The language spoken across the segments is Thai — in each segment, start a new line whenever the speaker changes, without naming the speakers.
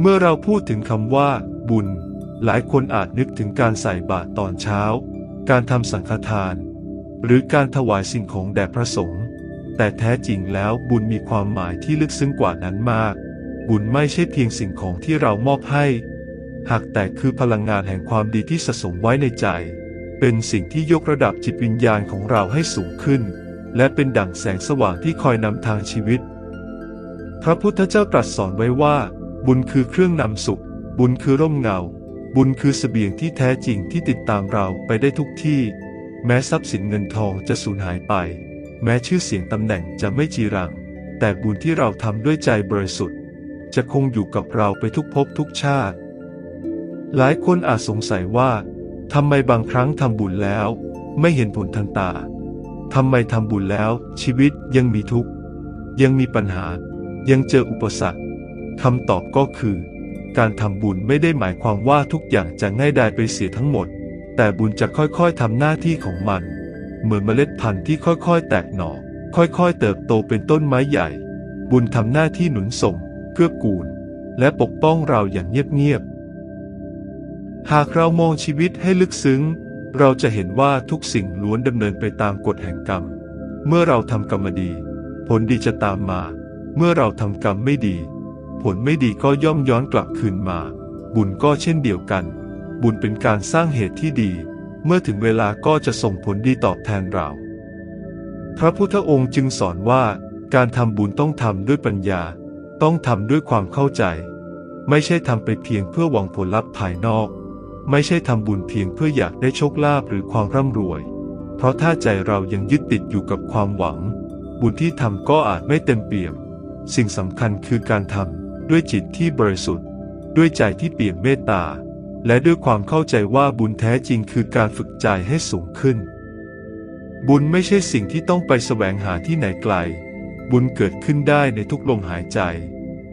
เมื่อเราพูดถึงคำว่า บุญ หลายคนอาจนึกถึงการใส่บาตรตอนเช้า การทำสังฆทาน หรือการถวายสิ่งของแด่พระสงฆ์แต่แท้จริงแล้วบุญมีความหมายที่ลึกซึ้งกว่านั้นมาก บุญไม่ใช่เพียงสิ่งของที่เรามอบให้ หากแต่คือพลังงานแห่งความดีที่สะสมไว้ในใจ เป็นสิ่งที่ยกระดับจิตวิญญาณของเราให้สูงขึ้น และเป็นดั่งแสงสว่างที่คอยนำทางชีวิต พระพุทธเจ้าตรัสสอนไว้ว่า บุญคือเครื่องนำสุข บุญคือร่มเงา บุญคือเสบียงที่แท้จริงที่ติดตามเราไปได้ทุกที่ แม้ทรัพย์สินเงินทองจะสูญหายไป แม้ชื่อเสียงตำแหน่งจะไม่จีรัง แต่บุญที่เราทำด้วยใจบริสุทธิ์ จะคงอยู่กับเราไปทุกภพทุกชาติ หลายคนอาจสงสัยว่าทำไมบางครั้งทำบุญแล้ว ไม่เห็นผลทันตาทำไมทำบุญแล้ว ชีวิตยังมีทุกข์ ยังมีปัญหา ยังเจออุปสรรค คำตอบก็คือ การทำบุญไม่ได้หมายความว่าทุกอย่างจะง่ายดายไปเสียทั้งหมด แต่บุญจะค่อยๆทำหน้าที่ของมัน เหมือนเมล็ดพันธุ์ที่ค่อยๆ แตกหน่อ ค่อยๆ เติบโตเป็นต้นไม้ใหญ่ บุญทำหน้าที่หนุนส่งเกื้อกูล และปกป้องเราอย่างเงียบๆ หากเรามองชีวิตให้ลึกซึ้ง เราจะเห็นว่าทุกสิ่งล้วนดำเนินไปตามกฎแห่งกรรม เมื่อเราทำกรรมดี ผลดีจะตามมา เมื่อเราทำกรรมไม่ดี ผลไม่ดีก็ย่อมย้อนกลับคืนมา บุญก็เช่นเดียวกัน บุญเป็นการสร้างเหตุที่ดี เมื่อถึงเวลาก็จะส่งผลดีตอบแทนเรา พระพุทธองค์จึงสอนว่า การทำบุญต้องทำด้วยปัญญา ต้องทำด้วยความเข้าใจ ไม่ใช่ทำไปเพียงเพื่อหวังผลลัพธ์ภายนอก ไม่ใช่ทำบุญเพียงเพื่ออยากได้โชคลาภหรือความร่ำรวย เพราะถ้าใจเรายังยึดติดอยู่กับความหวัง บุญที่ทำก็อาจไม่เต็มเปี่ยมสิ่งสำคัญคือการทำ ด้วยจิตที่บริสุทธิ์ ด้วยใจที่เปี่ยมเมตตา และด้วยความเข้าใจว่าบุญแท้จริงคือการฝึกใจให้สูงขึ้น บุญไม่ใช่สิ่งที่ต้องไปแสวงหาที่ไหนไกล บุญเกิดขึ้นได้ในทุกลมหายใจ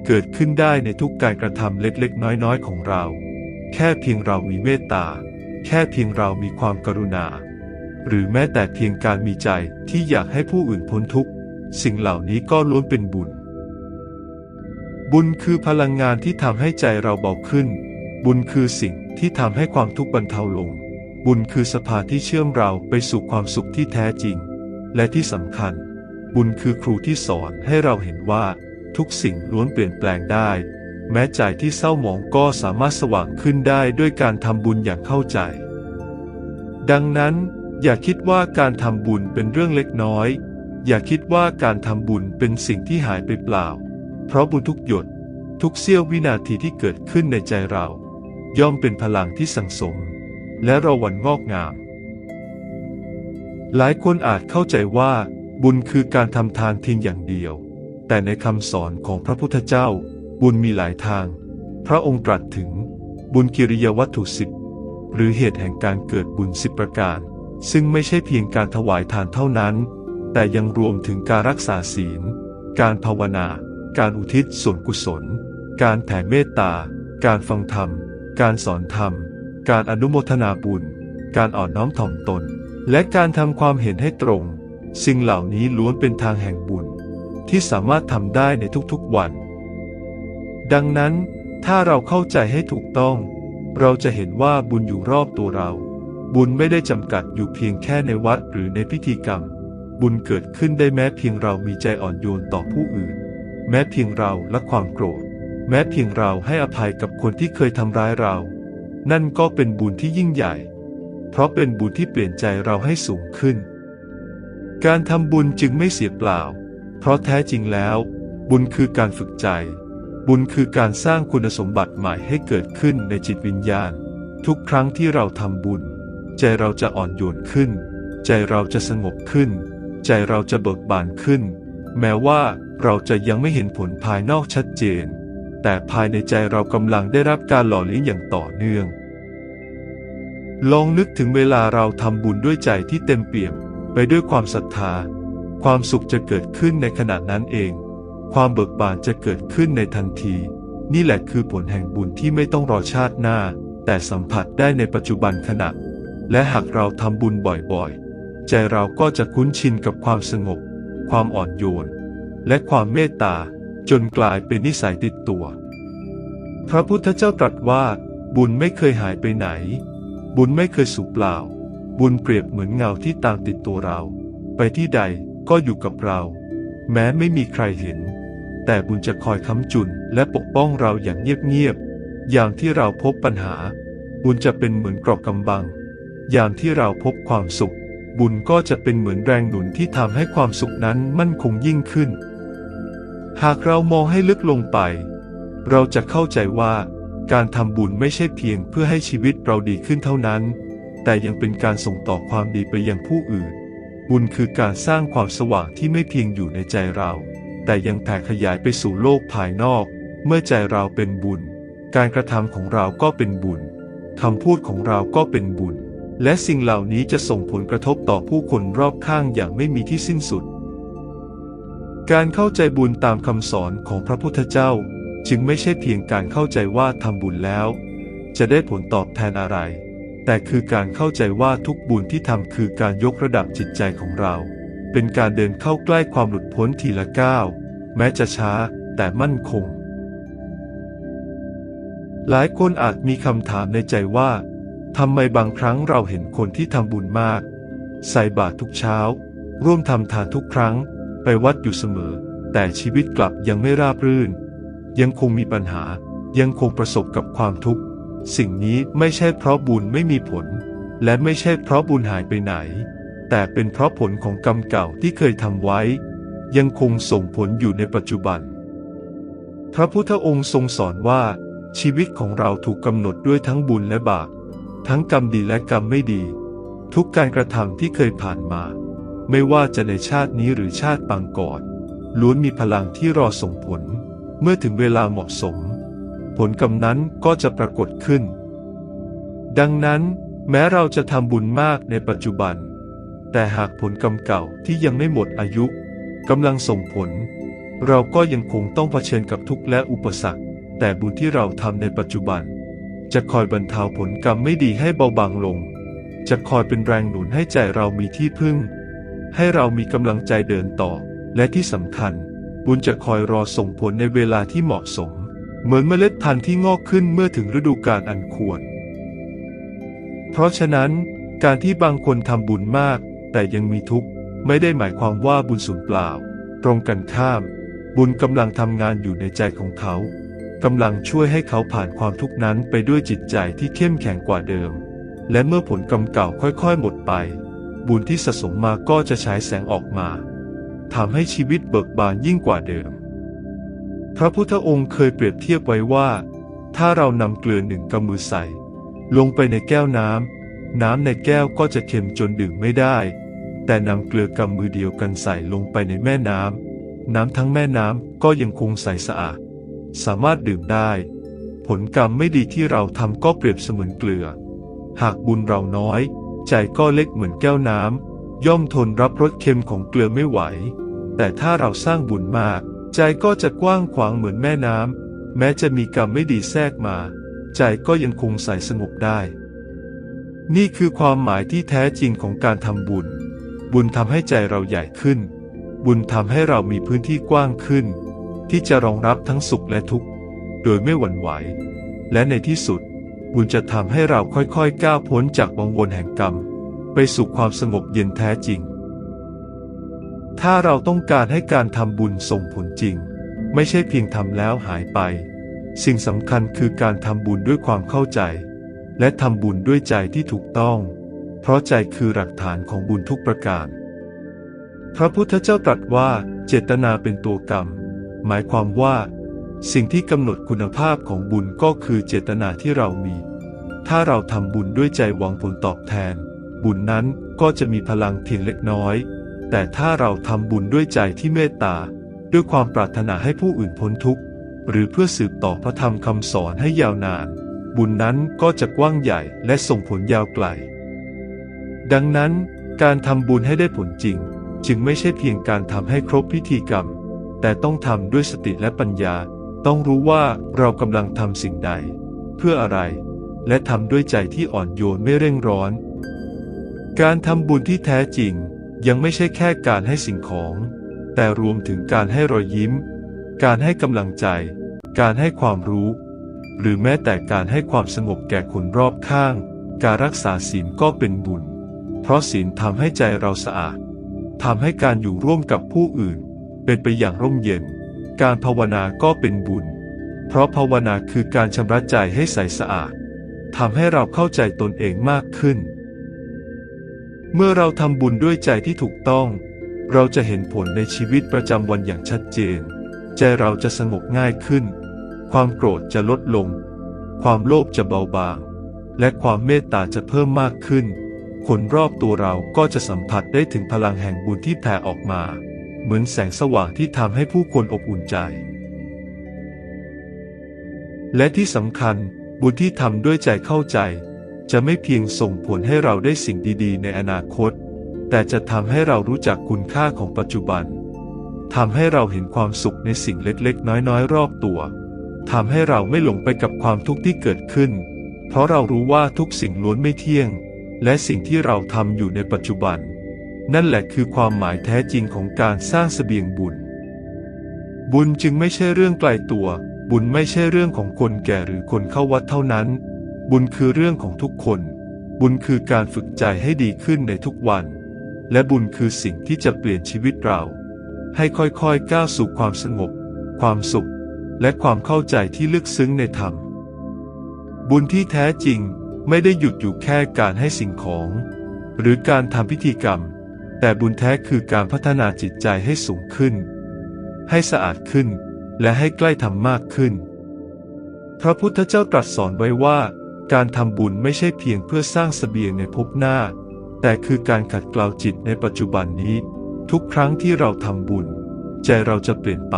เกิดขึ้นได้ในทุกการกระทำเล็กๆ น้อยๆ ของเรา แค่เพียงเรามีเมตตา แค่เพียงเรามีความกรุณา หรือแม้แต่เพียงการมีใจที่อยากให้ผู้อื่นพ้นทุกข์ สิ่งเหล่านี้ก็ล้วนเป็นบุญ บุญคือพลังงานที่ทำให้ใจเราเบาขึ้น บุญคือสิ่งที่ทำให้ความทุกข์บรรเทาลง บุญคือสะพาที่เชื่อมเราไปสู่ความสุขที่แท้จริง และที่สำคัญ บุญคือครูที่สอนให้เราเห็นว่า ทุกสิ่งล้วนเปลี่ยนแปลงได้ แม้ใจที่เศร้าหมองก็สามารถสว่างขึ้นได้ด้วยการทำบุญอย่างเข้าใจ ดังนั้น อย่าคิดว่าการทำบุญเป็นเรื่องเล็กน้อย อย่าคิดว่าการทำบุญเป็นสิ่งที่หายไปเปล่า เพราะบุญทุกหยด ทุกเสี้ยววินาทีที่เกิดขึ้นในใจเรา ย่อมเป็นพลังที่สังสม และเราวันงอกงาม หลายคนอาจเข้าใจว่าบุญคือการทำทานเพียงอย่างเดียว แต่ในคำสอนของพระพุทธเจ้า บุญมีหลายทาง พระองค์ตรัสถึง บุญกิริยาวัตถุสิบหรือเหตุแห่งการเกิดบุญสิบประการ ซึ่งไม่ใช่เพียงการถวายทานเท่านั้น แต่ยังรวมถึงการรักษาศีล การภาวนา การอุทิศส่วนกุศล การแผ่เมตตา การฟังธรรม การสอนธรรม การอนุโมทนาบุญ การอ่อนน้อมถ่อมตน และการทำความเห็นให้ตรง สิ่งเหล่านี้ล้วนเป็นทางแห่งบุญ ที่สามารถทำได้ในทุกๆวัน ดังนั้นถ้าเราเข้าใจให้ถูกต้อง เราจะเห็นว่าบุญอยู่รอบตัวเรา บุญไม่ได้จำกัดอยู่เพียงแค่ในวัดหรือในพิธีกรรม บุญเกิดขึ้นได้แม้เพียงเรามีใจอ่อนโยนต่อผู้อื่น แม้เพียงเราละความโกรธ แม้เพียงเราให้อภัยกับคนที่เคยทำร้ายเรา นั่นก็เป็นบุญที่ยิ่งใหญ่ เพราะเป็นบุญที่เปลี่ยนใจเราให้สูงขึ้น การทำบุญจึงไม่เสียเปล่า เพราะแท้จริงแล้ว บุญคือการฝึกใจ บุญคือการสร้างคุณสมบัติใหม่ให้เกิดขึ้นในจิตวิญญาณ ทุกครั้งที่เราทำบุญ ใจเราจะอ่อนโยนขึ้น ใจเราจะสงบขึ้น ใจเราจะเบิกบานขึ้น แม้ว่าเราจะยังไม่เห็นผลภายนอกชัดเจน แต่ภายในใจเรากำลังได้รับการหล่อเลี้ยงอย่างต่อเนื่อง ลองนึกถึงเวลาเราทำบุญด้วยใจที่เต็มเปี่ยมไปด้วยความศรัทธา ความสุขจะเกิดขึ้นในขณะนั้นเอง ความเบิกบานจะเกิดขึ้นในทันที นี่แหละคือผลแห่งบุญที่ไม่ต้องรอชาติหน้า แต่สัมผัสได้ในปัจจุบันขณะ และหากเราทำบุญบ่อยๆ ใจเราก็จะคุ้นชินกับความสงบ ความอ่อนโยน และความเมตตาจนกลายเป็นนิสัยติดตัว พระพุทธเจ้าตรัสว่าบุญไม่เคยหายไปไหน บุญไม่เคยสูญเปล่า บุญเปรียบเหมือนเงาที่ตามติดตัวเรา ไปที่ใดก็อยู่กับเรา แม้ไม่มีใครเห็น แต่บุญจะคอยค้ำจุนและปกป้องเราอย่างเงียบๆ อย่างที่เราพบปัญหา บุญจะเป็นเหมือนกรอบกำบัง อย่างที่เราพบความสุข บุญก็จะเป็นเหมือนแรงหนุนที่ทำให้ความสุขนั้นมั่นคงยิ่งขึ้น หากเรามองให้ลึกลงไป เราจะเข้าใจว่าการทำบุญไม่ใช่เพียงเพื่อให้ชีวิตเราดีขึ้นเท่านั้น แต่ยังเป็นการส่งต่อความดีไปยังผู้อื่น บุญคือการสร้างความสว่างที่ไม่เพียงอยู่ในใจเรา แต่ยังแผ่ขยายไปสู่โลกภายนอก เมื่อใจเราเป็นบุญ การกระทำของเราก็เป็นบุญคำพูดของเราก็เป็นบุญ และสิ่งเหล่านี้จะส่งผลกระทบต่อผู้คนรอบข้างอย่างไม่มีที่สิ้นสุด การเข้าใจบุญตามคำสอนของพระพุทธเจ้า จึงไม่ใช่เพียงการเข้าใจว่าทำบุญแล้ว จะได้ผลตอบแทนอะไร แต่คือการเข้าใจว่าทุกบุญที่ทำคือการยกระดับจิตใจของเรา เป็นการเดินเข้าใกล้ความหลุดพ้นทีละก้าวแม้จะช้าแต่มั่นคง หลายคนอาจมีคำถามในใจว่า ทำไมบางครั้งเราเห็นคนที่ทำบุญมาก ใส่บาตรทุกเช้า ร่วมทำทานทุกครั้ง ไปวัดอยู่เสมอ แต่ชีวิตกลับยังไม่ราบรื่น ยังคงมีปัญหา ยังคงประสบกับความทุกข์ สิ่งนี้ไม่ใช่เพราะบุญไม่มีผล และไม่ใช่เพราะบุญหายไปไหน แต่เป็นเพราะผลของกรรมเก่าที่เคยทำไว้ ยังคงส่งผลอยู่ในปัจจุบัน พระพุทธองค์ทรงสอนว่า ชีวิตของเราถูกกำหนดด้วยทั้งบุญและบาป ทั้งกรรมดีและกรรมไม่ดี ทุกการกระทำที่เคยผ่านมา ไม่ว่าจะในชาตินี้หรือชาติปางก่อนล้วนมีพลังที่รอส่งผล เมื่อถึงเวลาเหมาะสม ผลกรรมนั้นก็จะปรากฏขึ้น ดังนั้น แม้เราจะทำบุญมากในปัจจุบัน แต่หากผลกรรมเก่าที่ยังไม่หมดอายุกำลังส่งผล เราก็ยังคงต้องเผชิญกับทุกข์และอุปสรรค แต่บุญที่เราทำในปัจจุบัน จะคอยบรรเทาผลกรรมไม่ดีให้เบาบางลง จะคอยเป็นแรงหนุนให้ใจเรามีที่พึ่ง ให้เรามีกำลังใจเดินต่อ และที่สำคัญ บุญจะคอยรอส่งผลในเวลาที่เหมาะสม เหมือนเมล็ดพันธุ์ที่งอกขึ้นเมื่อถึงฤดูกาลอันควร เพราะฉะนั้น การที่บางคนทำบุญมาก แต่ยังมีทุกข์ไม่ได้หมายความว่าบุญสูญเปล่า ตรงกันข้าม บุญกำลังทำงานอยู่ในใจของเขา กำลังช่วยให้เขาผ่านความทุกข์นั้นไปด้วยจิตใจที่เข้มแข็งกว่าเดิม และเมื่อผลกรรมเก่าค่อยๆหมดไป บุญที่สะสมมาก็จะฉายแสงออกมาทำให้ชีวิตเบิกบานยิ่งกว่าเดิม พระพุทธองค์เคยเปรียบเทียบไว้ว่า ถ้าเรานำเกลือหนึ่งกำมือใส่ ลงไปในแก้วน้ำน้ำในแก้วก็จะเค็มจนดื่มไม่ได้ แต่นำเกลือกำมือเดียวกันใส่ลงไปในแม่น้ำน้ำทั้งแม่น้ำก็ยังคงใสสะอาด สามารถดื่มได้ ผลกรรมไม่ดีที่เราทำก็เปรียบเสมือนเกลือ หากบุญเราน้อย ใจก็เล็กเหมือนแก้วน้ำย่อมทนรับรสเค็มของเกลือไม่ไหว แต่ถ้าเราสร้างบุญมาก ใจก็จะกว้างขวางเหมือนแม่น้ำแม้จะมีกรรมไม่ดีแทรกมา ใจก็ยังคงใสสงบได้ นี่คือความหมายที่แท้จริงของการทำบุญ บุญทำให้ใจเราใหญ่ขึ้น บุญทำให้เรามีพื้นที่กว้างขึ้น ที่จะรองรับทั้งสุขและทุกข์ โดยไม่หวั่นไหว และในที่สุด บุญจะทำให้เราค่อยๆ ก้าวพ้นจากวังวนแห่งกรรม ไปสู่ความสงบเย็นแท้จริง ถ้าเราต้องการให้การทำบุญส่งผลจริง ไม่ใช่เพียงทำแล้วหายไป สิ่งสำคัญคือการทำบุญด้วยความเข้าใจ และทำบุญด้วยใจที่ถูกต้อง เพราะใจคือหลักฐานของบุญทุกประการ พระพุทธเจ้าตรัสว่าเจตนาเป็นตัวกรรม หมายความว่า สิ่งที่กำหนดคุณภาพของบุญก็คือเจตนาที่เรามี ถ้าเราทำบุญด้วยใจหวังผลตอบแทน บุญนั้นก็จะมีพลังเพียงเล็กน้อย แต่ถ้าเราทำบุญด้วยใจที่เมตตา ด้วยความปรารถนาให้ผู้อื่นพ้นทุกข์ หรือเพื่อสืบต่อพระธรรมคำสอนให้ยาวนาน บุญนั้นก็จะกว้างใหญ่และส่งผลยาวไกล ดังนั้นการทำบุญให้ได้ผลจริง จึงไม่ใช่เพียงการทำให้ครบพิธีกรรม แต่ต้องทำด้วยสติและปัญญา ต้องรู้ว่าเรากำลังทำสิ่งใด เพื่ออะไร และทำด้วยใจที่อ่อนโยนไม่เร่งร้อน การทำบุญที่แท้จริง ยังไม่ใช่แค่การให้สิ่งของ แต่รวมถึงการให้รอยยิ้ม การให้กำลังใจ การให้ความรู้ หรือแม้แต่การให้ความสงบแก่คนรอบข้าง การรักษาศีลก็เป็นบุญ เพราะศีลทำให้ใจเราสะอาดทำให้การอยู่ร่วมกับผู้อื่น เป็นไปอย่างร่มเย็น การภาวนาก็เป็นบุญ เพราะภาวนาคือการชำระใจให้ใสสะอาดทำให้เราเข้าใจตนเองมากขึ้น เมื่อเราทำบุญด้วยใจที่ถูกต้อง เราจะเห็นผลในชีวิตประจำวันอย่างชัดเจน ใจเราจะสงบง่ายขึ้น ความโกรธจะลดลง ความโลภจะเบาบาง และความเมตตาจะเพิ่มมากขึ้น คนรอบตัวเราก็จะสัมผัสได้ถึงพลังแห่งบุญที่แผ่ออกมา เหมือนแสงสว่างที่ทำให้ผู้คนอบอุ่นใจ และที่สำคัญบุญที่ทำด้วยใจเข้าใจ จะไม่เพียงส่งผลให้เราได้สิ่งดีๆ ในอนาคต แต่จะทำให้เรารู้จักคุณค่าของปัจจุบันทำให้เราเห็นความสุขในสิ่งเล็กๆ น้อยๆ รอบตัวทำให้เราไม่หลงไปกับความทุกข์ที่เกิดขึ้น เพราะเรารู้ว่าทุกสิ่งล้วนไม่เที่ยง และสิ่งที่เราทำอยู่ในปัจจุบัน นั่นแหละคือความหมายแท้จริงของการสร้างเสบียงบุญ บุญจึงไม่ใช่เรื่องไกลตัว บุญไม่ใช่เรื่องของคนแก่หรือคนเข้าวัดเท่านั้น บุญคือเรื่องของทุกคน บุญคือการฝึกใจให้ดีขึ้นในทุกวัน และบุญคือสิ่งที่จะเปลี่ยนชีวิตเรา ให้ค่อยๆก้าวสู่ความสงบ ความสุข และความเข้าใจที่ลึกซึ้งในธรรม บุญที่แท้จริงไม่ได้หยุดอยู่แค่การให้สิ่งของ หรือการทำพิธีกรรม แต่บุญแท้คือการพัฒนาจิตใจให้สูงขึ้น ให้สะอาดขึ้น และให้ใกล้ธรรมมากขึ้น พระพุทธเจ้าตรัสสอนไว้ว่า การทำบุญไม่ใช่เพียงเพื่อสร้างเสบียงในภพหน้า แต่คือการขัดเกลาจิตในปัจจุบันนี้ ทุกครั้งที่เราทำบุญ ใจเราจะเปลี่ยนไป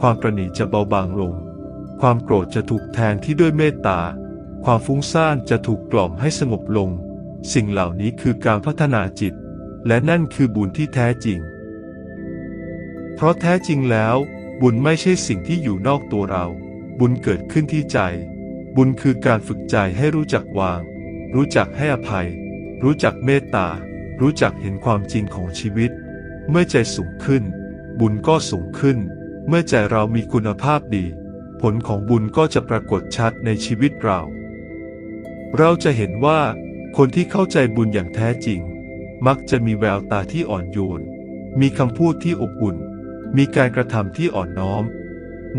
ความประณีจะเบาบางลง ความโกรธจะถูกแทนที่ด้วยเมตตา ความฟุ้งซ่านจะถูกกล่อมให้สงบลง สิ่งเหล่านี้คือการพัฒนาจิต และนั่นคือบุญที่แท้จริง เพราะแท้จริงแล้ว บุญไม่ใช่สิ่งที่อยู่นอกตัวเรา บุญเกิดขึ้นที่ใจ บุญคือการฝึกใจให้รู้จักวาง รู้จักให้อภัย รู้จักเมตตา รู้จักเห็นความจริงของชีวิต เมื่อใจสูงขึ้น บุญก็สูงขึ้น เมื่อใจเรามีคุณภาพดี ผลของบุญก็จะปรากฏชัดในชีวิตเรา เราจะเห็นว่าคนที่เข้าใจบุญอย่างแท้จริง มักจะมีแววตาที่อ่อนโยน มีคำพูดที่อบอุ่น มีการกระทำที่อ่อนน้อม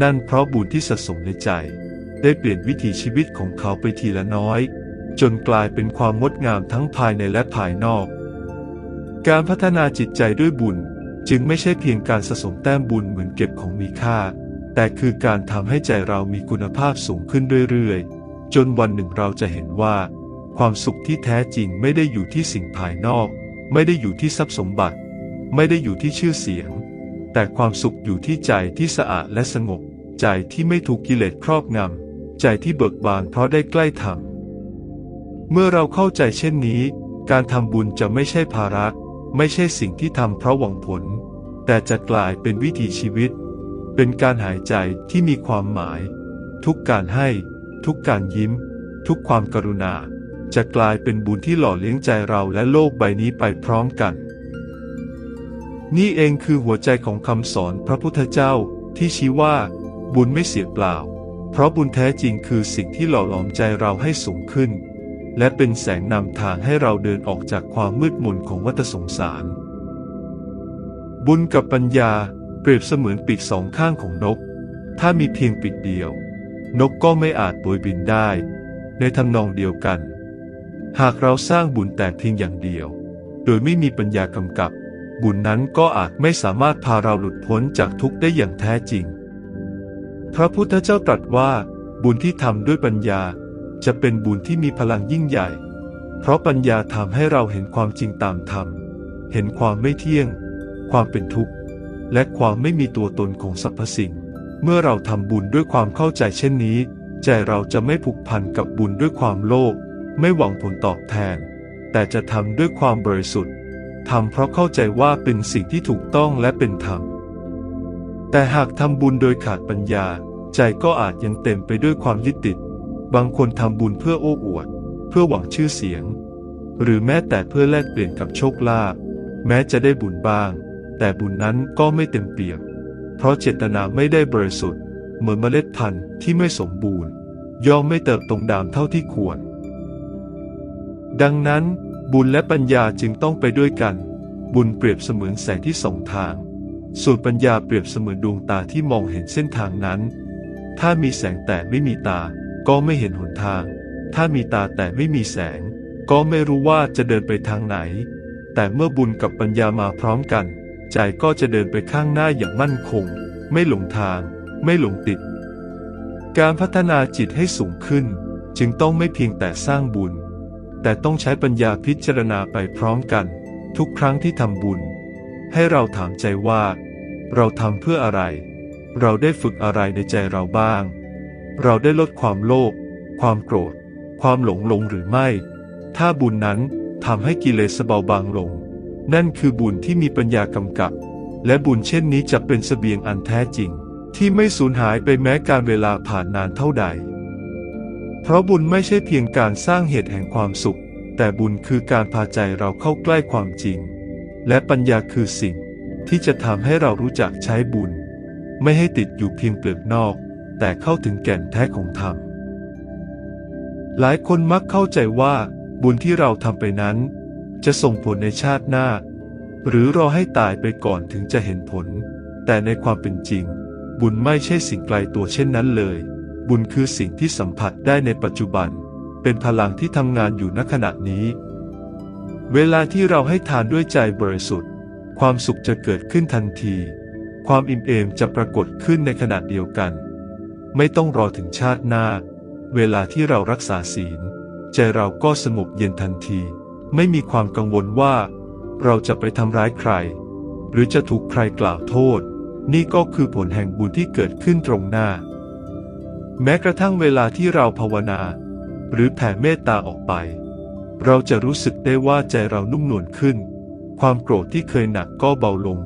นั่นเพราะบุญที่สะสมในใจ ได้เปลี่ยนวิถีชีวิตของเขาไปทีละน้อย จนกลายเป็นความงดงามทั้งภายในและภายนอก การพัฒนาจิตใจด้วยบุญจึงไม่ใช่เพียงการสะสมแต้มบุญเหมือนเก็บของมีค่า แต่คือการทำให้ใจเรามีคุณภาพสูงขึ้นเรื่อยๆ จนวันหนึ่งเราจะเห็นว่า ความสุขที่แท้จริงไม่ได้อยู่ที่สิ่งภายนอก ไม่ได้อยู่ที่ทรัพย์สมบัติ ไม่ได้อยู่ที่ชื่อเสียง แต่ความสุขอยู่ที่ใจที่สะอาดและสงบ ใจที่ไม่ถูกกิเลสครอบงำ ใจที่เบิกบานเพราะได้ใกล้ธรรม เมื่อเราเข้าใจเช่นนี้ การทำบุญจะไม่ใช่ภาระ ไม่ใช่สิ่งที่ทำเพราะหวังผล แต่จะกลายเป็นวิถีชีวิต เป็นการหายใจที่มีความหมาย ทุกการให้ ทุกการยิ้ม ทุกความกรุณา จะกลายเป็นบุญที่หล่อเลี้ยงใจเราและโลกใบนี้ไปพร้อมกัน นี่เองคือหัวใจของคำสอนพระพุทธเจ้าที่ชี้ว่า บุญไม่เสียเปล่า เพราะบุญแท้จริงคือสิ่งที่หล่อหลอมใจเราให้สูงขึ้น และเป็นแสงนำทางให้เราเดินออกจากความมืดมนของวัฏสงสาร บุญกับปัญญาเปรียบเสมือนปีกสองข้างของนก ถ้ามีเพียงปีกเดียว นกก็ไม่อาจโบยบินได้ ในทำนองเดียวกัน หากเราสร้างบุญแต่เพียงอย่างเดียว โดยไม่มีปัญญากำกับ บุญนั้นก็อาจไม่สามารถพาเราหลุดพ้นจากทุกข์ได้อย่างแท้จริง พระพุทธเจ้าตรัสว่า บุญที่ทำด้วยปัญญา จะเป็นบุญที่มีพลังยิ่งใหญ่ เพราะปัญญาทำให้เราเห็นความจริงตามธรรม เห็นความไม่เที่ยง ความเป็นทุกข์ และความไม่มีตัวตนของสรรพสิ่ง เมื่อเราทำบุญด้วยความเข้าใจเช่นนี้ ใจเราจะไม่ผูกพันกับบุญด้วยความโลภ ไม่หวังผลตอบแทน แต่จะทำด้วยความบริสุทธิ์ทำเพราะเข้าใจว่าเป็นสิ่งที่ถูกต้องและเป็นธรรม แต่หากทำบุญโดยขาดปัญญา ใจก็อาจยังเต็มไปด้วยความยึดติด บางคนทำบุญเพื่อโอ้อวด เพื่อหวังชื่อเสียง หรือแม้แต่เพื่อแลกเปลี่ยนกับโชคลาภแม้จะได้บุญบ้าง แต่บุญนั้นก็ไม่เต็มเปี่ยม เพราะเจตนาไม่ได้บริสุทธิ์ เหมือนเมล็ดพันธุ์ที่ไม่สมบูรณ์ ย่อมไม่เติบโตดามเท่าที่ควร ดังนั้นบุญและปัญญาจึงต้องไปด้วยกัน บุญเปรียบเสมือนแสงที่ส่องทาง ส่วนปัญญาเปรียบเสมือนดวงตาที่มองเห็นเส้นทางนั้น ถ้ามีแสงแต่ไม่มีตา ก็ไม่เห็นหนทาง ถ้ามีตาแต่ไม่มีแสง ก็ไม่รู้ว่าจะเดินไปทางไหน แต่เมื่อบุญกับปัญญามาพร้อมกัน ใจก็จะเดินไปข้างหน้าอย่างมั่นคง ไม่หลงทาง ไม่หลงติด การพัฒนาจิตให้สูงขึ้น จึงต้องไม่เพียงแต่สร้างบุญ แต่ต้องใช้ปัญญาพิจารณาไปพร้อมกัน ทุกครั้งที่ทำบุญ ให้เราถามใจว่า เราทำเพื่ออะไร เราได้ฝึกอะไรในใจเราบ้าง เราได้ลดความโลภความโกรธ ความหลงลงหรือไม่ ถ้าบุญนั้นทำให้กิเลสเบาบางลง นั่นคือบุญที่มีปัญญากำกับ และบุญเช่นนี้จะเป็นเสบียงอันแท้จริง ที่ไม่สูญหายไปแม้การเวลาผ่านนานเท่าใด เพราะบุญไม่ใช่เพียงการสร้างเหตุแห่งความสุข แต่บุญคือการพาใจเราเข้าใกล้ความจริง และปัญญาคือสิ่งที่จะทำให้เรารู้จักใช้บุญ ไม่ให้ติดอยู่เพียงเปลือกนอก แต่เข้าถึงแก่นแท้ของธรรม หลายคนมักเข้าใจว่า บุญที่เราทำไปนั้น จะส่งผลในชาติหน้า หรือรอให้ตายไปก่อนถึงจะเห็นผล แต่ในความเป็นจริง บุญไม่ใช่สิ่งไกลตัวเช่นนั้นเลย บุญคือสิ่งที่สัมผัสได้ในปัจจุบัน เป็นพลังที่ทำงานอยู่ณขณะนี้ เวลาที่เราให้ทานด้วยใจบริสุทธิ์ ความสุขจะเกิดขึ้นทันที ความอิ่มเอมจะปรากฏขึ้นในขณะเดียวกัน ไม่ต้องรอถึงชาติหน้า เวลาที่เรารักษาศีล ใจเราก็สงบเย็นทันที ไม่มีความกังวลว่า เราจะไปทำร้ายใคร หรือจะถูกใครกล่าวโทษ นี่ก็คือผลแห่งบุญที่เกิดขึ้นตรงหน้า แม้กระทั่งเวลาที่เราภาวนา หรือแผ่เมตตาออกไป เราจะรู้สึกได้ว่าใจเรานุ่มนวลขึ้น ความโกรธที่เคยหนักก็เบาลง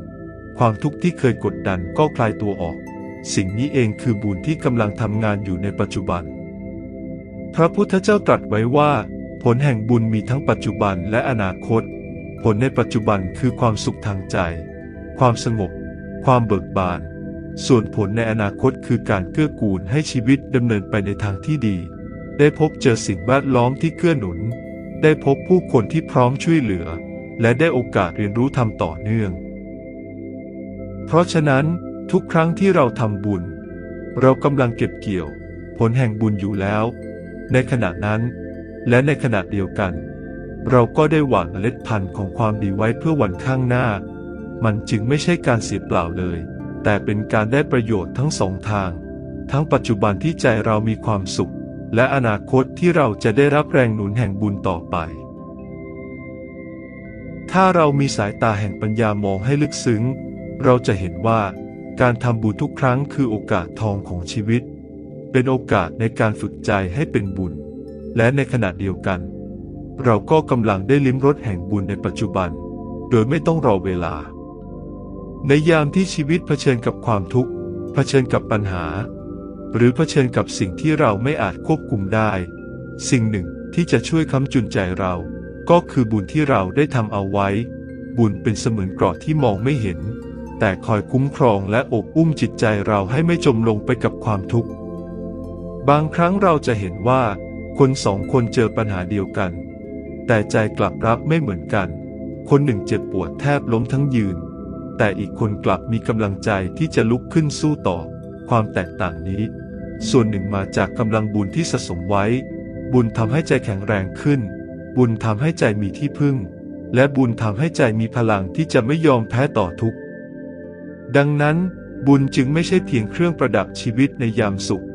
ความทุกข์ที่เคยกดดันก็คลายตัวออก สิ่งนี้เองคือบุญที่กำลังทำงานอยู่ในปัจจุบัน พระพุทธเจ้าตรัสไว้ว่า ผลแห่งบุญมีทั้งปัจจุบันและอนาคต ผลในปัจจุบันคือความสุขทางใจ ความสงบ ความเบิกบาน ส่วนผลในอนาคตคือการเกื้อกูลให้ชีวิตดำเนินไปในทางที่ดี ได้พบเจอสิ่งแวดล้อมที่เกื้อหนุน ได้พบผู้คนที่พร้อมช่วยเหลือ และได้โอกาสเรียนรู้ทำต่อเนื่อง เพราะฉะนั้นทุกครั้งที่เราทำบุญ เรากำลังเก็บเกี่ยว ผลแห่งบุญอยู่แล้ว ในขณะนั้น และในขณะเดียวกัน เราก็ได้หว่านเมล็ดพันธุ์ของความดีไว้เพื่อวันข้างหน้า มันจึงไม่ใช่การเสียเปล่าเลย แต่เป็นการได้ประโยชน์ทั้งสองทาง ทั้งปัจจุบันที่ใจเรามีความสุข และอนาคตที่เราจะได้รับแรงหนุนแห่งบุญต่อไป ถ้าเรามีสายตาแห่งปัญญามองให้ลึกซึ้ง เราจะเห็นว่าการทำบุญทุกครั้งคือโอกาสทองของชีวิต เป็นโอกาสในการฝึกใจให้เป็นบุญ และในขณะเดียวกัน เราก็กำลังได้ลิ้มรสแห่งบุญในปัจจุบัน โดยไม่ต้องรอเวลา ในยามที่ชีวิตเผชิญกับความทุกข์เผชิญกับปัญหา หรือเผชิญกับสิ่งที่เราไม่อาจควบคุมได้ สิ่งหนึ่งที่จะช่วยค้ำจุนใจเรา ก็คือบุญที่เราได้ทำเอาไว้ บุญเป็นเสมือนเกราะที่มองไม่เห็น แต่คอยคุ้มครองและอบอุ้มจิตใจเราให้ไม่จมลงไปกับความทุกข์ บางครั้งเราจะเห็นว่า คนสองคนเจอปัญหาเดียวกัน แต่ใจกลับรับไม่เหมือนกัน คนหนึ่งเจ็บปวดแทบล้มทั้งยืน แต่อีกคนกลับมีกำลังใจที่จะลุกขึ้นสู้ต่อ ความแตกต่างนี้ ส่วนหนึ่งมาจากกำลังบุญที่สะสมไว้ บุญทำให้ใจแข็งแรงขึ้น บุญทำให้ใจมีที่พึ่ง และบุญทำให้ใจมีพลังที่จะไม่ยอมแพ้ต่อทุกข์ดังนั้น บุญจึงไม่ใช่เพียงเครื่องประดับชีวิตในยามสุข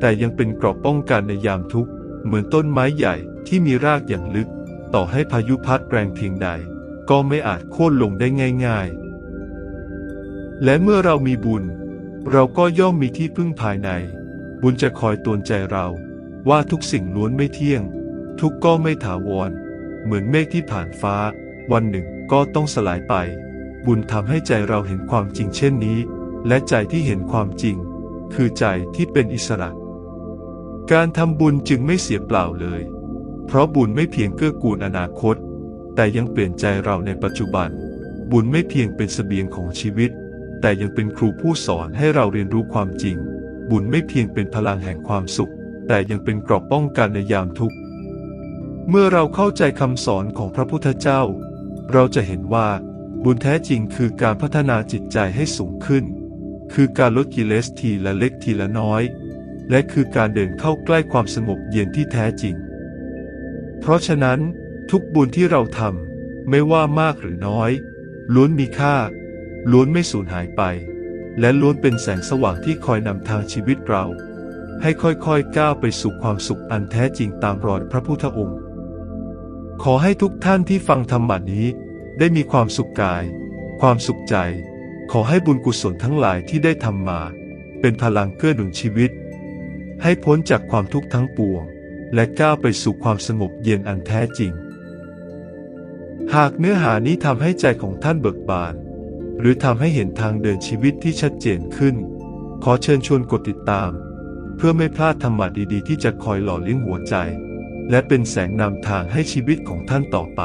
แต่ยังเป็นเกราะป้องกันในยามทุกข์เหมือนต้นไม้ใหญ่ที่มีรากอย่างลึก ต่อให้พายุพัดแรงเพียงใด ก็ไม่อาจโค่นลงได้ง่าย ๆ และเมื่อเรามีบุญ เราก็ย่อมมีที่พึ่งภายใน บุญจะคอยตือนใจเรา ว่าทุกสิ่งล้วนไม่เที่ยง ทุกก็ไม่ถาวร เหมือนเมฆที่ผ่านฟ้า วันหนึ่งก็ต้องสลายไป บุญทำให้ใจเราเห็นความจริงเช่นนี้ และใจที่เห็นความจริง คือใจที่เป็นอิสระ การทำบุญจึงไม่เสียเปล่าเลย เพราะบุญไม่เพียงเกื้อกูลอนาคต แต่ยังเปลี่ยนใจเราในปัจจุบัน บุญไม่เพียงเป็นเสบียงของชีวิต แต่ยังเป็นครูผู้สอนให้เราเรียนรู้ความจริง บุญไม่เพียงเป็นพลังแห่งความสุข แต่ยังเป็นเกราะป้องกันในยามทุกข์ เมื่อเราเข้าใจคำสอนของพระพุทธเจ้า เราจะเห็นว่า บุญแท้จริงคือการพัฒนาจิตใจให้สูงขึ้น คือการลดกิเลสทีละเล็กทีละน้อย และคือการเดินเข้าใกล้ความสงบเย็นที่แท้จริง เพราะฉะนั้น ทุกบุญที่เราทำไม่ว่ามากหรือน้อยล้วนมีค่า ล้วนไม่สูญหายไป และล้วนเป็นแสงสว่างที่คอยนำทางชีวิตเรา ให้ค่อยๆก้าวไปสู่ความสุขอันแท้จริงตามรอยพระพุทธองค์ ขอให้ทุกท่านที่ฟังธรรมะนี้ ได้มีความสุขกาย ความสุขใจ ขอให้บุญกุศลทั้งหลายที่ได้ทำมา เป็นพลังเกื้อหนุนชีวิต ให้พ้นจากความทุกข์ทั้งปวง และก้าวไปสู่ความสงบเย็นอันแท้จริงหากเนื้อหานี้ทำให้ใจของท่านเบิกบาน หรือทำให้เห็นทางเดินชีวิตที่ชัดเจนขึ้น ขอเชิญชวนกดติดตาม เพื่อไม่พลาดธรรมะดีๆ ที่จะคอยหล่อเลี้ยงหัวใจ และเป็นแสงนำทางให้ชีวิตของท่านต่อไป